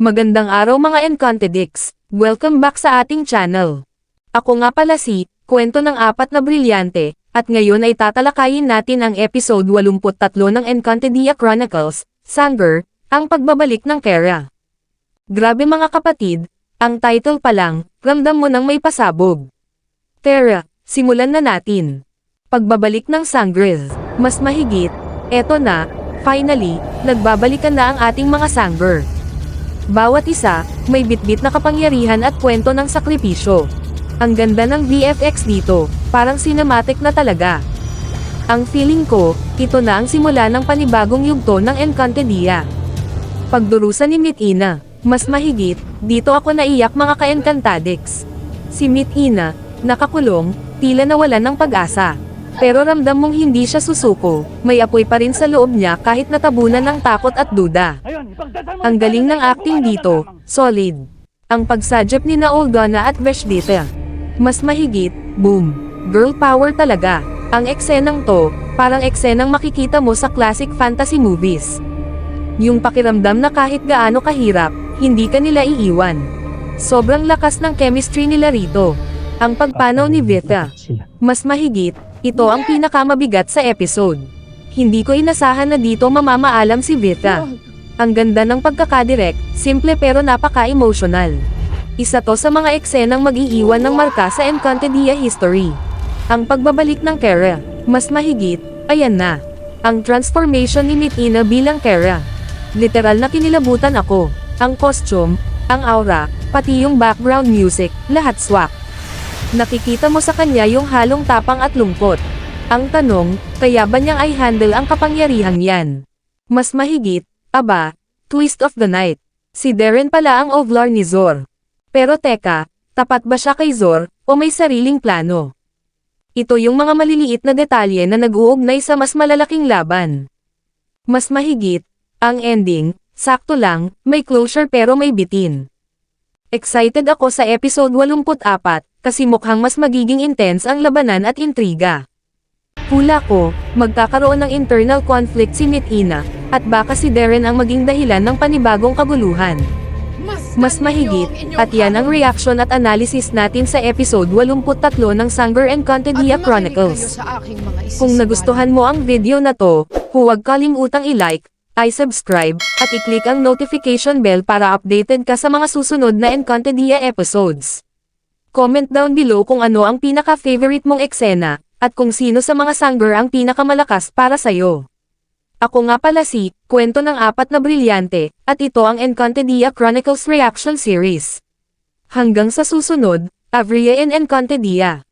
Magandang araw mga Encantedix. Welcome back sa ating channel. Ako nga pala si, kwento ng apat na brilyante, at ngayon ay tatalakayin natin ang episode 83 ng Encantadia Chronicles, Sanger, ang pagbabalik ng Kera. Grabe mga kapatid, ang title pa lang, ramdam mo nang may pasabog. Tara, simulan na natin. Pagbabalik ng Sangres, mas mahigit, eto na, finally, nagbabalikan na ang ating mga Sanger. Bawat isa, may bitbit na kapangyarihan at kwento ng sakripisyo. Ang ganda ng VFX dito, parang cinematic na talaga. Ang feeling ko, ito na ang simula ng panibagong yugto ng Encantadia. Pagdurusa ni Mitina, mas mahigit, dito ako naiyak mga ka-Encantadix. Si Mitina, nakakulong, tila nawalan ng pag-asa. Pero ramdam mong hindi siya susuko, may apoy pa rin sa loob niya kahit natabunan ng takot at duda. Ang galing ng acting dito, solid. Ang pagsadyap ni na Olgana at Veshdita. Mas mahigit, boom. Girl power talaga. Ang eksenang to, parang eksenang makikita mo sa classic fantasy movies. Yung pakiramdam na kahit gaano kahirap, hindi ka nila iiwan. Sobrang lakas ng chemistry nila rito. Ang pagpanaw ni Vita. Mas mahigit, ito ang pinakamabigat sa episode. Hindi ko inasahan na dito mamamaalam si Vita. Ang ganda ng pagkakadirect, simple pero napaka-emotional. Isa to sa mga eksenang mag-iiwan ng marka sa Encantadia history. Ang pagbabalik ng Kara, mas mahigit, ayan na. Ang transformation ni Mitina bilang Kara. Literal na kinilabutan ako. Ang costume, ang aura, pati yung background music, lahat swak. Nakikita mo sa kanya yung halong tapang at lungkot. Ang tanong, kaya ba niyang ay handle ang kapangyarihang yan? Mas mahigit, aba, twist of the night. Si Darren pala ang ovlar ni Zor. Pero teka, tapat ba siya kay Zor, o may sariling plano? Ito yung mga maliliit na detalye na nag-uugnay sa mas malalaking laban. Mas mahigit, ang ending, sakto lang, may closure pero may bitin. Excited ako sa episode 84, kasi mukhang mas magiging intense ang labanan at intriga. Hula ko, magkakaroon ng internal conflict si Mitina, at baka si Darren ang maging dahilan ng panibagong kaguluhan. Mas mahigit, at yan ang reaction at analysis natin sa episode 83 ng Sanger and Contadia Chronicles. Kung nagustuhan mo ang video na to, huwag kalimutang i-like, i-subscribe, at i-click ang notification bell para updated ka sa mga susunod na Encantadia episodes. Comment down below kung ano ang pinaka-favorite mong eksena, at kung sino sa mga Sanger ang pinakamalakas para sa'yo. Ako nga pala si, kwento ng apat na brilyante, at ito ang Encantadia Chronicles Reaction Series. Hanggang sa susunod, Avria in Encantadia.